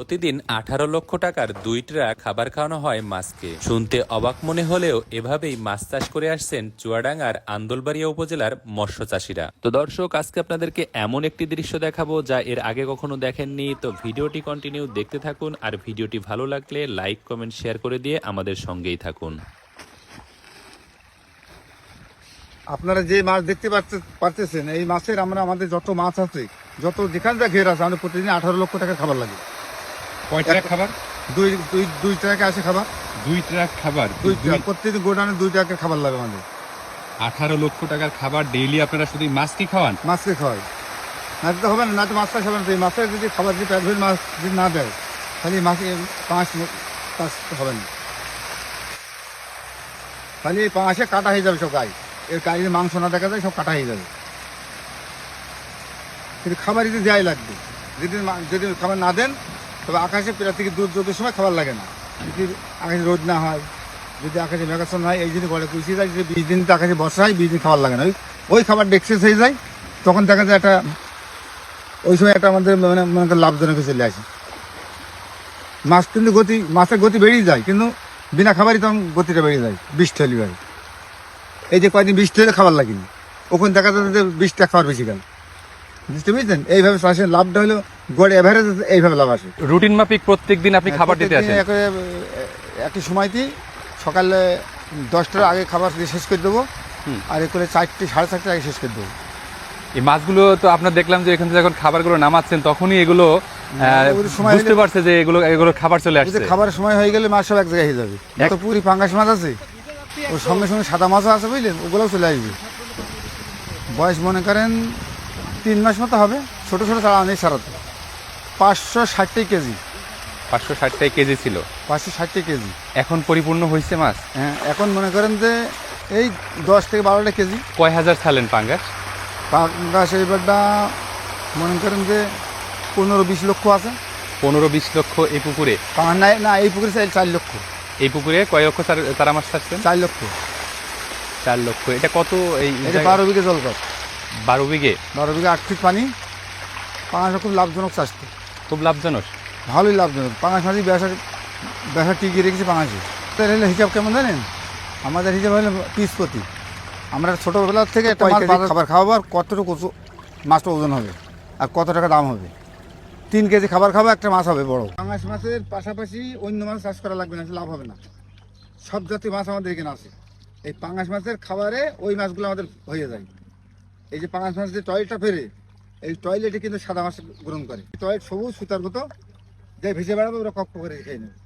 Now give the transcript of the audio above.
প্রতিদিন আঠারো লক্ষ টাকার দুই ট্রাক খাবার খাওয়ানো হয় মাছকে। শুনতে অবাক মনে হলেও এভাবেই মাছ চাষ করে আসছেন চুয়াডাঙ্গার আন্দোলবাড়িয়া উপজেলার মৎস্য চাষিরা। তো দর্শক, আজকে আপনাদেরকে এমন একটি দৃশ্য দেখাবো যা এর আগে কখনো দেখেননি। তো ভিডিওটি কন্টিনিউ দেখতে থাকুন আর ভিডিওটি ভালো লাগলে লাইক কমেন্ট শেয়ার করে দিয়ে আমাদের সঙ্গেই থাকুন। আপনারা যে মাছ দেখতে পারতেছেন, এই মাছের আমরা আমাদের যত মাছ আছে, যত যেখান থেকে ঘের আছে আমাদের প্রতিদিন আঠারো লক্ষ টাকা খাবার লাগে। কয় ট্রাক খাবার? দুই দুই দুই টাকা আসে খাবার। দুই ট্রাক খাবার দুই ট্রাক প্রত্যেকদিন গোডাউনে দুই টাকার খাবার লাগে আমাদের। আঠারো লক্ষ টাকার খাবার ডেইলি আপনারা শুধু মাছকে খাওয়ান? মাছকে খাওয়াই। না তো হবে না না তো মাছটা খাবে না। মাছের যদি খাবার যদি প্যাকেট মাছ যদি না দেয় তাহলে মাছে পাঁচ পাঁচ হবে না। তাহলে এই পাঁচে কাটা হয়ে যাবে সব গায়ে এর গায়ে যদি মাংস না দেখা যায় সব কাটা হয়ে যাবে। কিন্তু খাবার যদি দেওয়াই লাগবে। যদি যদি খাবার না দেন তবে আকাশে প্রায় থেকে দূর যত সময় খাবার লাগে না। যদি আকাশে রোদ না হয়, যদি আকাশে মেঘাচ্ছন্ন হয়, এই যদি গড়ে কুচিয়ে যায়, যদি বিশ দিন তো আকাশে বর্ষা হয়, বিশ দিন খাবার লাগে না। ওই ওই খাবার ডেক্সেস হয়ে যায়, তখন দেখা যায় একটা ওই সময় একটা আমাদের মানে মনে লাভজনক চলে আসে। মাছ কিন্তু গতি মাছের গতি বেরিয়ে যায়, কিন্তু বিনা খাবারই তখন গতিটা বেরিয়ে যায় বৃষ্টি হলে ভাই এই যে কয়দিন বৃষ্টি হলে খাবার লাগেনি, ওখানে দেখা যাচ্ছে যে বৃষ্টিটা খাবার বেশি গেল। বুঝতে পেরেছেন? এইভাবে চাষের লাভটা হলো গড়ে এভারেজ এইভাবে লাভ আসে রুটিন মাফিক প্রত্যেকদিন আপনি খাবার দিতে আসেন। একেবারে, এ, একই সময়তেই সকালে দশটার আগে খাবার দিয়ে শেষ করে দেবো। আর করে চারটে সাড়ে চারটার আগে শেষ করে দেবো। এই মাছগুলো তো আপনার দেখলাম যে এখান থেকে যখন খাবারগুলো নামাচ্ছেন তখনই এগুলো আহ, সময় বুঝতে পারছে যে এগুলো এগুলো খাবার চলে আসছে। খাবারের সময় হয়ে গেলে মাছ সব এক জায়গায় হয়ে যাবে। এক- তো পুরি পাঙ্গাস মাছ আছে। ওর সঙ্গে সঙ্গে সাদা মাছও আছে বুঝলেন? ওগুলোও চলে আসবে। বয়স মনে করেন তিন মাস মতো হবে। ছোট ছোট চারা নেই সারাতে। পাঁচশো ষাটটি কেজি। পাঁচশো ষাটটাই কেজি ছিল। পাঁচশো ষাটটি কেজি। এখন পরিপূর্ণ হয়েছে মাছ? হ্যাঁ এখন মনে করেন যে এই দশ থেকে বারোটা কেজি। কয় হাজার ছালেন পাঙ্গাস? পাঙ্গাস এইবারটা মনে করেন যে পনেরো বিশ লক্ষ আছে। পনেরো বিশ লক্ষ এই পুকুরে? নাই না এই পুকুরে চাই চার লক্ষ। এই পুকুরে কয় লক্ষ তারা মাছ ছাড়ছেন? চার লক্ষ। চার লক্ষ। এটা কত এই বারো বিঘে জল কর বারো বিঘে? বারো বিঘে আট ফিট পানি পাঙাশ খুব লাভজনক চাষ তো খুব লাভজনক। ভালোই লাভজনক। পাঙাশ মাঝে ব্যবসা ব্যবসা টিকিয়ে রেখেছি পাঙাশে তাহলে হলো হিসাব কেমন জানেন? আমাদের হিসাব হলো পিস প্রতি। আমরা ছোটোবেলার থেকে একটা মাছ বাজার খাবার খাওয়াবো আর কতটুকু মাছটা ওজন হবে? আর কত টাকা দাম হবে? তিন কেজি খাবার খাব একটা মাছ হবে বড়। পাঙাশ মাছের পাশাপাশি অন্য মাছ চাষ করা লাগবে না লাভ হবে না। সব জাতীয় মাছ আমাদের এখানে আছে। এই পাঙাশ মাছের খাবারে ওই মাছগুলো আমাদের হয়ে যায়। এই যে পাঙাশ মাছ যে টয়লেটটা ফেরে এই টয়লেটে কিন্তু সাদা মাছ গ্রহণ করে। টয়লেট সবুজ সুতার মতো যে ভেসে বেড়াবে, ওরা কক্ষ করে খেয়ে নেবে।